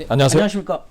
네, 안녕하세요. 안녕하십니까.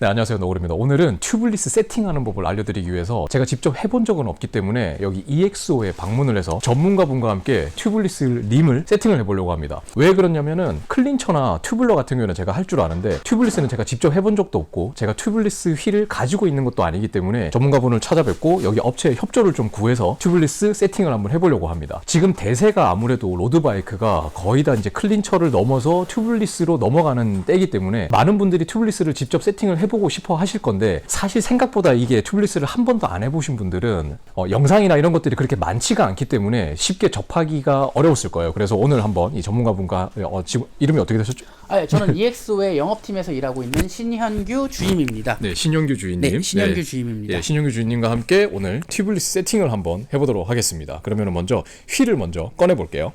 네, 안녕하세요. 노을입니다. 오늘은 튜블리스 세팅하는 법을 알려드리기 위해서 제가 직접 해본 적은 없기 때문에 여기 EXO에 방문을 해서 전문가분과 함께 튜블리스 림을 세팅을 해보려고 합니다. 왜 그러냐면은 클린처나 튜블러 같은 경우는 제가 할 줄 아는데 튜블리스는 제가 직접 해본 적도 없고 제가 튜블리스 휠을 가지고 있는 것도 아니기 때문에 전문가분을 찾아뵙고 여기 업체의 협조를 좀 구해서 튜블리스 세팅을 한번 해보려고 합니다. 지금 대세가 아무래도 로드바이크가 거의 다 이제 클린처를 넘어서 튜블리스로 넘어가는 때이기 때문에 많은 분들이 튜블리스를 직접 세팅을 해 보고 싶어 하실 건데 사실 생각보다 이게 튜블리스를 한 번도 안 해보신 분들은 어, 영상이나 이런 것들이 그렇게 많지가 않기 때문에 쉽게 접하기가 어려웠을 거예요. 그래서 오늘 한번 이 전문가분과 어, 지금 이름이 어떻게 되셨죠? 아, 예, 저는 EXO의 영업팀에서 일하고 있는 신현규 주임입니다. 네, 신영규 주인님. 네, 신현규 주임입니다. 예, 신영규 주인님과 함께 오늘 튜블리스 세팅을 한번 해보도록 하겠습니다. 그러면 먼저 휠을 먼저 꺼내 볼게요.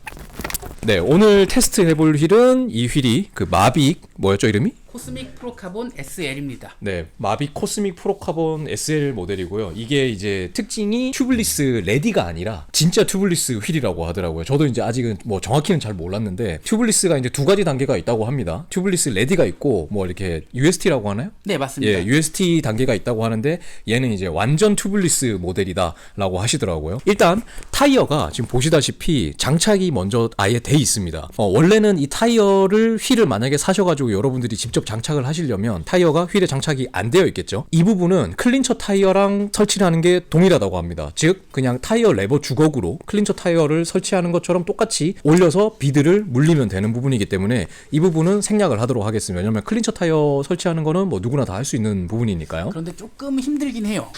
네, 오늘 테스트 해볼 휠은 이 휠이 그 마빅 뭐였죠 이름이? 코스믹 프로카본 SL입니다. 네, 마빅 코스믹 프로카본 SL 모델이고요. 이게 이제 특징이 튜블리스 레디가 아니라 진짜 튜블리스 휠이라고 하더라고요. 저도 이제 아직은 뭐 정확히는 잘 몰랐는데 튜블리스가 이제 두 가지 단계가 있다고 합니다. 튜블리스 레디가 있고 뭐 이렇게 UST라고 하나요? 네, 맞습니다. 예, UST 단계가 있다고 하는데 얘는 이제 완전 튜블리스 모델이다라고 하시더라고요. 일단 타이어가 지금 보시다시피 장착이 먼저 아예 돼 있습니다. 어, 원래는 이 타이어를 휠을 만약에 사셔가지고 여러분들이 직접 장착을 하시려면 타이어가 휠에 장착이 안 되어 있겠죠. 이 부분은 클린처 타이어랑 설치를 하는 게 동일하다고 합니다. 즉 그냥 타이어 레버 주걱으로 클린처 타이어를 설치하는 것처럼 똑같이 올려서 비드를 물리면 되는 부분이기 때문에 이 부분은 생략을 하도록 하겠습니다. 왜냐면 클린처 타이어 설치하는 거는 뭐 누구나 다 할 수 있는 부분이니까요. 그런데 조금 힘들긴 해요.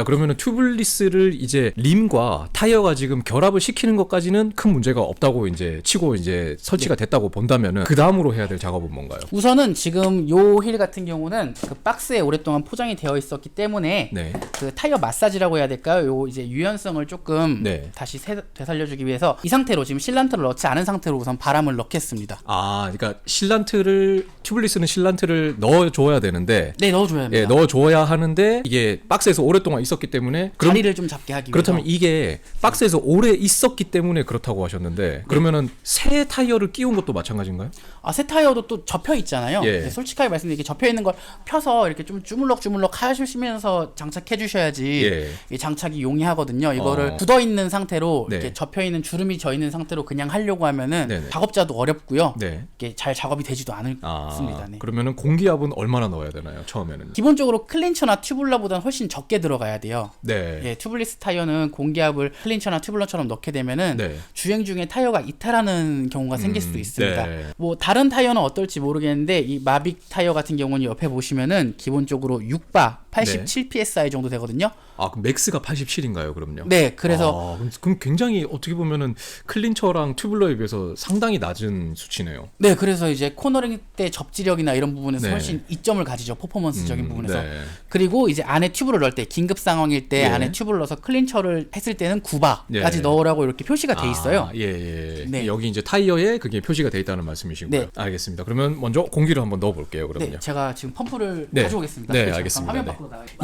자 그러면은 튜블리스를 이제 림과 타이어가 지금 결합을 시키는 것까지는 큰 문제가 없다고 이제 치고 이제 설치가 됐다고 본다면은 그 다음으로 해야 될 작업은 뭔가요? 우선은 지금 요 휠 같은 경우는 그 박스에 오랫동안 포장이 되어 있었기 때문에 네. 그 타이어 마사지라고 해야 될까요? 요 이제 유연성을 조금 네. 다시 세- 되살려주기 위해서 이 상태로 지금 실란트를 넣지 않은 상태로 우선 바람을 넣겠습니다. 아, 그러니까 실란트를 튜블리스는 실란트를 넣어줘야 되는데 네, 넣어줘야 합니다. 예, 넣어줘야 하는데 이게 박스에서 오랫동안 있었기 때문에 그럼 자리를 좀 잡게 하기 그렇다면 위해서. 이게 박스에서 오래 있었기 때문에 그렇다고 하셨는데 그러면은 새 타이어를 끼운 것도 마찬가지인가요? 아, 새 타이어도 또 접혀 있잖아요. 예. 네, 솔직하게 말씀드리면 접혀 있는 걸 펴서 이렇게 좀 주물럭주물럭 하시면서 장착해 주셔야지 예. 이 장착이 용이하거든요. 이거를 어. 굳어 있는 상태로 네. 이렇게 접혀 있는 주름이 져 있는 상태로 그냥 하려고 하면은 네네. 작업자도 어렵고요. 네. 이게 잘 작업이 되지도 않을 아. 네. 그러면은 공기압은 얼마나 넣어야 되나요? 처음에는? 기본적으로 클린처나 튜블러보다는 훨씬 적게 들어가야 돼요. 네. 예, 튜블리스 타이어는 공기압을 클린처나 튜블러처럼 넣게 되면은 네. 주행 중에 타이어가 이탈하는 경우가 생길 수도 있습니다. 네. 뭐다 른 타이어는 어떨지 모르겠는데 이 마빅 타이어 같은 경우는 옆에 보시면은 기본적으로 6바 87 psi 정도 되거든요. 아, 그럼 맥스가 87인가요, 그럼요? 네, 그래서 아, 그럼- 그럼 굉장히 어떻게 보면은 클린처랑 튜블러에 비해서 상당히 낮은 수치네요. 네, 그래서 이제 코너링 때 접지력이나 이런 부분에서 네. 훨씬 이점을 가지죠. 퍼포먼스적인 음, 부분에서. 네. 그리고 이제 안에 튜브를 넣을 때 긴급 상황일 때 예. 안에 튜브를 넣어서 클린처를 했을 때는 9바까지 예. 넣으라고 이렇게 표시가 돼 있어요. 아, 예, 예. 네. 여기 이제 타이어에 그게 표시가 돼 있다는 말씀이시고요. 네. 알겠습니다. 그러면 먼저 공기를 한번 넣어 볼게요, 그러면요. 네, 제가 지금 펌프를 네. 가져오겠습니다. 네, 잠깐 알겠습니다. 화면 네.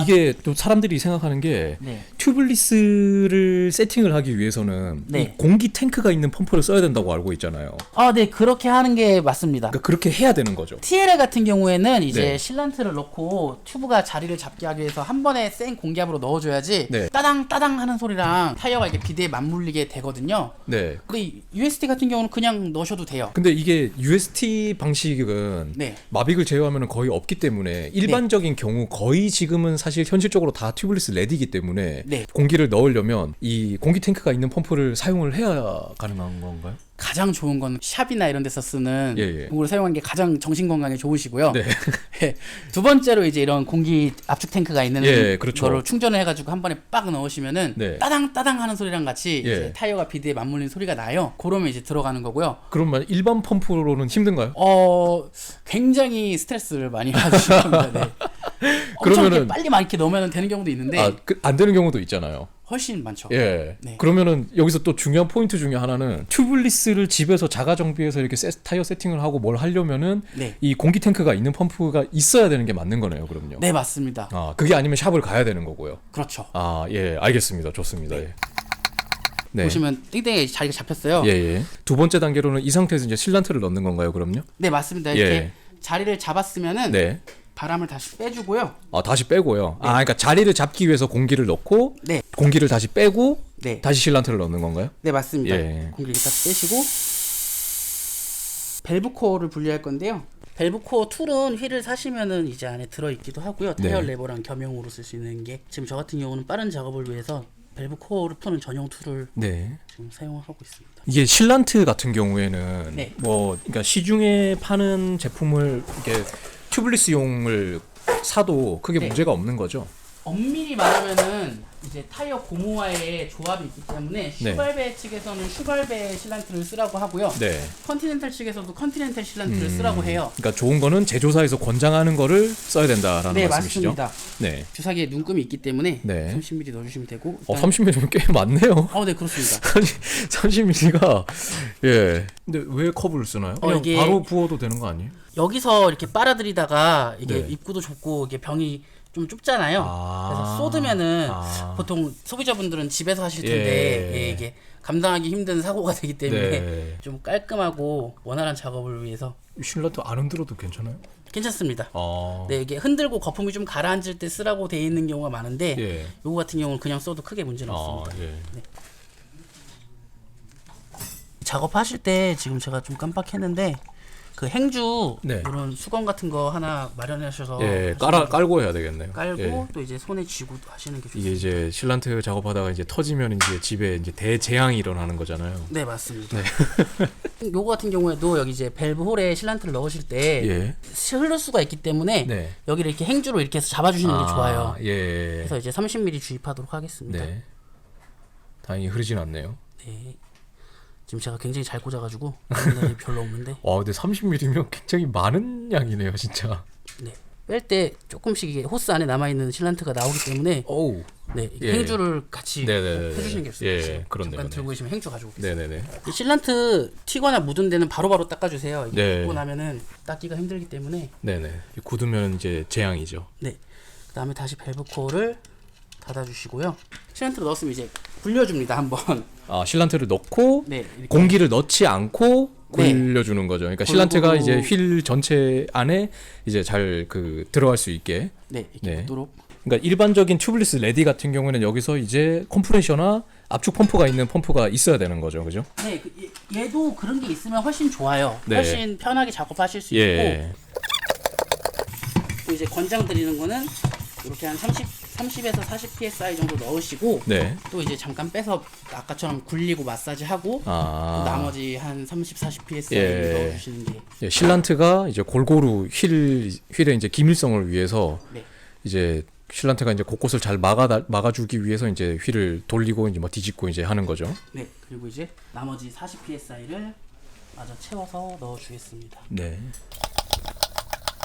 이게 또 사람들이 생각하는 게 네. 튜블리스를 세팅을 하기 위해서는 네. 이 공기 탱크가 있는 펌프를 써야 된다고 알고 있잖아요. 아, 네, 그렇게 하는 게 맞습니다. 그러니까 그렇게 해야 되는 거죠. TLA 같은 경우에는 이제 네. 실란트를 넣고 튜브가 자리를 잡게 하기 위해서 한 번에 센 공기압으로 넣어줘야지 네. 따당 따당 하는 소리랑 타이어가 이렇게 비대에 맞물리게 되거든요. 네. 근데 이 UST 같은 경우는 그냥 넣으셔도 돼요. 근데 이게 UST 방식은 네. 마빅을 제외하면 거의 없기 때문에 일반적인 경우 거의 지금 은 사실 현실적으로 다 튜블리스 레디이기 때문에 네. 공기를 넣으려면 이 공기 탱크가 있는 펌프를 사용을 해야 가능한 건가요? 가장 좋은 건 샵이나 이런 데서 쓰는 예, 예. 공구를 사용하는 게 가장 정신 건강에 좋으시고요. 네. 예. 두 번째로 이제 이런 공기 압축 탱크가 있는 예, 그렇죠. 거를 충전을 해가지고 한 번에 빡 넣으시면은 네. 따당 따당 하는 소리랑 같이 예. 이제 타이어가 비드에 맞물리는 소리가 나요. 그러면 이제 들어가는 거고요. 그러면 일반 펌프로는 힘든가요? 어 굉장히 스트레스를 많이 받으실 겁니다. 네. 그러면은- 이렇게 빨리 많게 넣으면 되는 경우도 있는데 아, 그, 안 되는 경우도 있잖아요. 훨씬 많죠. 예. 네. 그러면은 여기서 또 중요한 포인트 중에 하나는 튜블리스를 집에서 자가 정비해서 이렇게 세, 타이어 세팅을 하고 뭘 하려면은 네. 이 공기 탱크가 있는 펌프가 있어야 되는 게 맞는 거네요, 그럼요. 네 맞습니다. 아, 그게 아니면 샵을 가야 되는 거고요. 그렇죠. 아, 예, 알겠습니다. 좋습니다. 예. 네. 보시면 땡땡이 자리가 잡혔어요. 예, 예. 두 번째 단계로는 이 상태에서 이제 실란트를 넣는 건가요, 그럼요? 네 맞습니다. 이렇게 예. 자리를 잡았으면은 네. 바람을 다시 빼주고요. 아, 다시 빼고요. 아, 그러니까 자리를 잡기 위해서 공기를 넣고 네, 공기를 다시 빼고 네, 다시 실란트를 넣는 건가요? 네 맞습니다. 예. 공기를 딱 빼시고 밸브 코어를 분리할 건데요. 밸브 코어 툴은 휠을 사시면은 이제 안에 들어 있기도 하고요. 타이어 네. 레버랑 겸용으로 쓸 수 있는 게 지금 저 같은 경우는 빠른 작업을 위해서 밸브 코어를 푸는 전용 툴을 네. 지금 사용하고 있습니다. 이게 실란트 같은 경우에는 네. 뭐 그러니까 시중에 파는 제품을 이게 튜블리스용을 사도 크게 네. 문제가 없는 거죠. 엄밀히 말하면은 이제 타이어 고무와의 조합이 있기 때문에 네. 슈발베 측에서는 슈발베 실란트를 쓰라고 하고요. 네. 컨티넨탈 측에서도 컨티넨탈 실란트를 쓰라고 해요. 그러니까 좋은 거는 제조사에서 권장하는 거를 써야 된다라는 네 말씀이시죠? 맞습니다. 네. 주사기에 눈금이 있기 때문에 네. 30mm 넣어주시면 되고. 어, 일단- 30mm면 꽤 많네요. 어, 네 그렇습니다. 30mm가 예. 근데 왜 컵을 쓰나요? 어, 그냥 이게- 바로 부어도 되는 거 아니에요? 여기서 이렇게 빨아들이다가 이게 네. 입구도 좁고 이게 병이 좀 좁잖아요. 아. 그래서 쏟으면은 아. 보통 소비자분들은 집에서 하실 텐데 예. 예, 이게 감당하기 힘든 사고가 되기 때문에 네. 좀 깔끔하고 원활한 작업을 위해서 실란트 안 흔들어도 괜찮아요? 괜찮습니다. 아. 네, 이게 흔들고 거품이 좀 가라앉을 때 쓰라고 돼 있는 경우가 많은데 예. 요거 같은 경우는 그냥 써도 크게 문제는 아, 없습니다. 예. 작업하실 때 지금 제가 좀 깜빡했는데 그 행주 네. 이런 수건 같은 거 하나 마련하셔서 예, 깔아 깔고 해야 되겠네요. 깔고 예. 또 이제 손에 쥐고 하시는 게 좋습니다. 이게 이제 실란트 작업하다가 이제 터지면 이제 집에 이제 대재앙이 일어나는 거잖아요. 네 맞습니다. 요거 같은 경우에도 여기 이제 밸브 홀에 실란트를 넣으실 때 예. 흐를 수가 있기 때문에 네. 여기를 이렇게 행주로 이렇게 해서 잡아주시는 게 좋아요. 예. 그래서 이제 30mm 주입하도록 하겠습니다. 네. 다행히 흐르진 않네요. 네. 지금 제가 굉장히 잘 꽂아가지고 별로 없는데 와, 근데 30mm면 굉장히 많은 양이네요, 진짜. 네. 뺄 때 조금씩 이게 호스 안에 남아 있는 실란트가 나오기 때문에 오우. 네 이게 예. 행주를 같이 네네네. 꼭 해주시는 게 좋습니다. 예, 그렇네요. 잠깐 네. 들고 계시면 행주 가지고 오겠습니다. 네네네. 이 실란트 튀거나 묻은 데는 바로바로 닦아주세요. 이게 네. 묻고 나면은 닦기가 힘들기 때문에 네네. 굳으면 이제 재앙이죠. 네. 그다음에 다시 밸브 코어를 닫아주시고요. 실란트를 넣었으면 이제 굴려줍니다 한번. 아, 실란트를 넣고 네. 이렇게. 공기를 넣지 않고 네. 굴려주는 거죠. 그러니까 실란트가 골고루- 이제 휠 전체 안에 이제 잘 그 들어갈 수 있게. 네 이렇게 네. 묻도록. 그러니까 일반적인 튜블리스 레디 같은 경우에는 여기서 이제 컴프레셔나 압축 펌프가 있는 펌프가 있어야 되는 거죠, 그죠? 네. 그 얘- 얘도 그런 게 있으면 훨씬 좋아요. 네. 훨씬 편하게 작업하실 수 있고. 예. 또 이제 권장 드리는 거는 이렇게 한 30, 30에서 40 psi 정도 넣으시고 네. 또 이제 잠깐 빼서 아까처럼 굴리고 마사지 하고 아. 또 나머지 한 30, 40 psi 예. 넣어주시는 게 예, 실란트가 이제 골고루 휠 휠의 이제 기밀성을 위해서 네. 이제 실란트가 이제 곳곳을 잘 막아 막아주기 위해서 이제 휠을 돌리고 이제 뭐 뒤집고 이제 하는 거죠. 네 그리고 이제 나머지 40 psi를 마저 채워서 넣어주겠습니다. 네.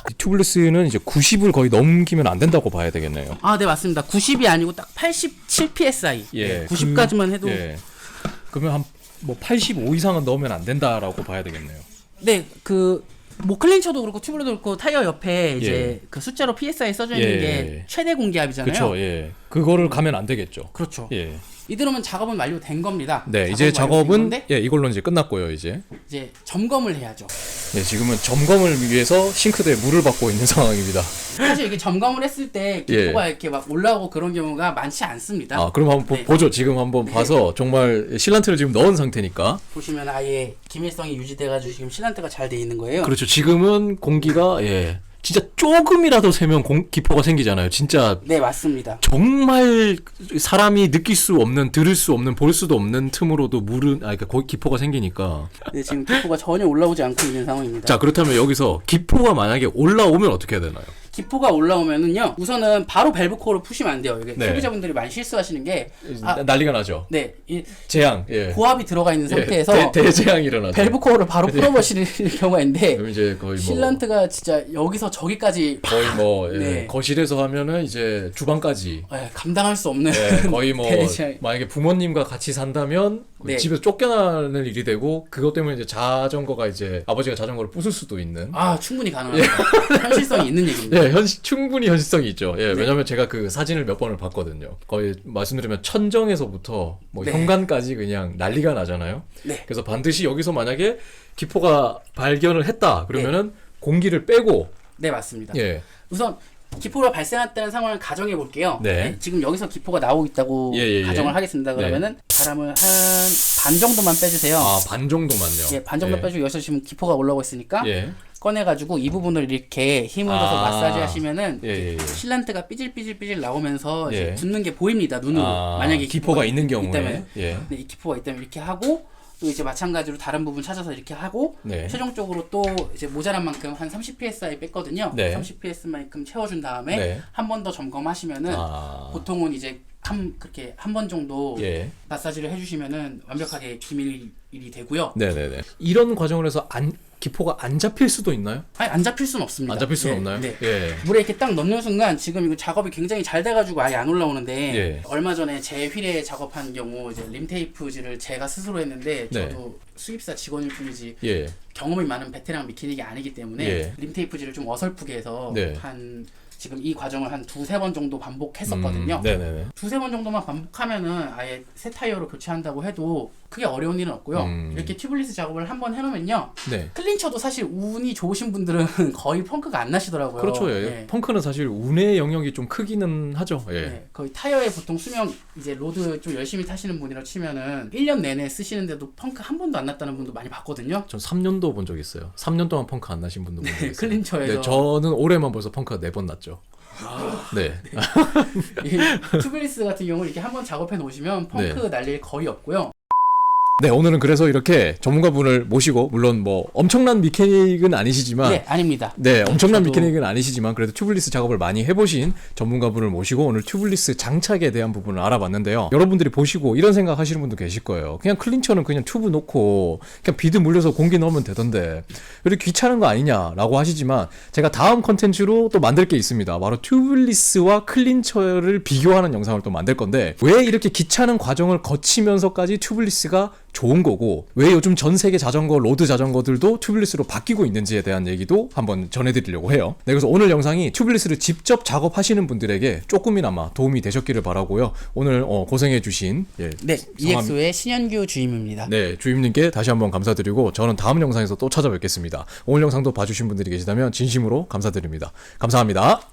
이 튜블리스는 이제 90을 거의 넘기면 안 된다고 봐야 되겠네요. 아 네 맞습니다. 90이 아니고 딱 87 psi. 예, 90까지만 해도 예. 그러면 한 뭐 85 이상은 넣으면 안 된다라고 봐야 되겠네요. 네 그 뭐 클렌처도 그렇고 튜브도 그렇고 타이어 옆에 이제 예. 그 숫자로 psi 써져 있는 예. 게 최대 공기압이잖아요. 그렇죠. 예. 그거를 가면 안 되겠죠. 그렇죠. 예. 이대로면 작업은 완료된 겁니다. 네, 이제 완료된 작업은 건데 예, 이걸로 이제 끝났고요, 이제. 이제 점검을 해야죠. 예, 지금은 점검을 위해서 싱크대에 물을 받고 있는 상황입니다. 사실 이게 점검을 했을 때 예. 기포가 이렇게 막 올라오고 그런 경우가 많지 않습니다. 아, 그럼 한번 보- 네. 보죠. 지금 한번 봐서 정말 실란트를 지금 넣은 상태니까. 보시면 아예 기밀성이 유지돼가지고 지금 실란트가 잘 돼 있는 거예요. 그렇죠. 지금은 공기가 예. 진짜 조금이라도 새면 공, 기포가 생기잖아요. 진짜 네 맞습니다. 정말 사람이 느낄 수 없는, 들을 수 없는, 볼 수도 없는 틈으로도 물은 아 그러니까 거기 기포가 생기니까. 네, 지금 기포가 전혀 올라오지 않고 있는 상황입니다. 자, 그렇다면 여기서 기포가 만약에 올라오면 어떻게 해야 되나요? 기포가 올라오면은요 우선은 바로 밸브 코어를 푸시면 안 돼요. 이게 네. 소비자분들이 많이 실수하시는 게 아, 나- 난리가 나죠. 네, 이 재앙. 예. 고압이 들어가 있는 예, 상태에서 대, 대재앙이 일어나죠. 밸브 코어를 바로 풀어버리는 경우가 있는데 그럼 이제 거의 뭐 실란트가 진짜 여기서 저기까지 거의 뭐 예, 네. 거실에서 하면은 이제 주방까지 예, 감당할 수 없는 예, 거의 뭐 대재앙. 만약에 부모님과 같이 산다면 네. 집에서 쫓겨나는 일이 되고 그것 때문에 이제 자전거가 이제 아버지가 자전거를 부술 수도 있는 아 충분히 가능합니다. 현실성이 있는 얘기입니다. 예, 현 충분히 현실성이 있죠. 예, 네. 왜냐면 제가 그 사진을 몇 번을 봤거든요. 거의 말씀드리면 천정에서부터 뭐 네. 현관까지 그냥 난리가 나잖아요. 네. 그래서 반드시 여기서 만약에 기포가 발견을 했다 그러면은 공기를 빼고 네 맞습니다. 예, 우선 기포가 발생했다는 상황을 가정해 볼게요. 네. 지금 여기서 기포가 나오고 있다고 예, 예, 예. 가정을 하겠습니다. 네. 그러면은 바람을 한 반 정도만 빼주세요. 아 반 정도만요. 예, 반 정도 예. 빼주고 여기서 지금 기포가 올라오고 있으니까 예, 꺼내가지고 이 부분을 이렇게 힘을 줘서 아. 마사지 하시면은 예, 예, 예. 실란트가 삐질삐질삐질 나오면서 이제 예. 붙는 게 보입니다 눈으로 아, 만약에 기포가 있는 경우에 있다면 예, 네, 이 기포가 있다면 이렇게 하고 또 이제 마찬가지로 다른 부분 찾아서 이렇게 하고 네. 최종적으로 또 이제 모자란 만큼 한 30 psi 뺐거든요. 네. 30 ps만큼 채워준 다음에 네. 한 번 더 점검하시면은 아, 보통은 이제 한 그렇게 한 번 정도 예, 마사지를 해주시면은 완벽하게 기밀이 되고요. 네, 네, 네. 이런 과정을 해서 안 기포가 안 잡힐 수도 있나요? 아니 안 잡힐 수는 없습니다. 안 잡힐 수는 네, 없나요? 네. 예, 물에 이렇게 딱 넣는 순간 지금 이거 작업이 굉장히 잘 돼가지고 아예 안 올라오는데 예. 얼마 전에 제 휠에 작업한 경우 이제 림테이프질을 제가 스스로 했는데 네. 저도 수입사 직원일 뿐이지 예, 경험이 많은 베테랑 미키닉이 아니기 때문에 예. 림테이프질을 좀 어설프게 해서 네. 한 지금 이 과정을 한 두세 번 정도 반복했었거든요. 음, 네, 네, 네. 두세 번 정도만 반복하면은 아예 새 타이어로 교체한다고 해도 크게 어려운 일은 없고요. 음. 이렇게 튜블리스 작업을 한 번 해놓으면요. 네. 클린쳐도 사실 운이 좋으신 분들은 거의 펑크가 안 나시더라고요. 그렇죠. 예. 네. 펑크는 사실 운의 영역이 좀 크기는 하죠. 예. 네, 거의 타이어의 보통 수명 이제 로드 좀 열심히 타시는 분이라 치면은 1년 내내 쓰시는데도 펑크 한 번도 안 났다는 분도 많이 봤거든요. 전 3년도 본 적 있어요. 3년 동안 펑크 안 나신 분도 본 적 있어요. 클린처에서. 네, 저는 올해만 벌써 펑크가 4번 났죠. 네. 이 튜블리스 같은 경우 이렇게 한번 작업해 놓으시면 펑크 네. 날릴 거의 없고요. 네, 오늘은 그래서 이렇게 전문가분을 모시고 물론 뭐 엄청난 미케닉은 아니시지만 네, 아닙니다. 네, 엄청난 저도- 미케닉은 아니시지만 그래도 튜블리스 작업을 많이 해보신 전문가분을 모시고 오늘 튜블리스 장착에 대한 부분을 알아봤는데요. 여러분들이 보시고 이런 생각 하시는 분도 계실 거예요. 그냥 클린처는 그냥 튜브 놓고 그냥 비드 물려서 공기 넣으면 되던데 왜 이렇게 귀찮은 거 아니냐라고 하시지만 제가 다음 컨텐츠로 또 만들 게 있습니다. 바로 튜블리스와 클린처를 비교하는 영상을 또 만들 건데 왜 이렇게 귀찮은 과정을 거치면서까지 튜블리스가 좋은 거고 왜 요즘 전 세계 자전거 로드 자전거들도 튜블리스로 바뀌고 있는지에 대한 얘기도 한번 전해드리려고 해요. 네, 그래서 오늘 영상이 튜블리스를 직접 작업하시는 분들에게 조금이나마 도움이 되셨기를 바라고요. 오늘 어, 고생해주신 예, 네, 성함- EXO의 신현규 주임입니다. 네, 주임님께 다시 한번 감사드리고 저는 다음 영상에서 또 찾아뵙겠습니다. 오늘 영상도 봐주신 분들이 계시다면 진심으로 감사드립니다. 감사합니다.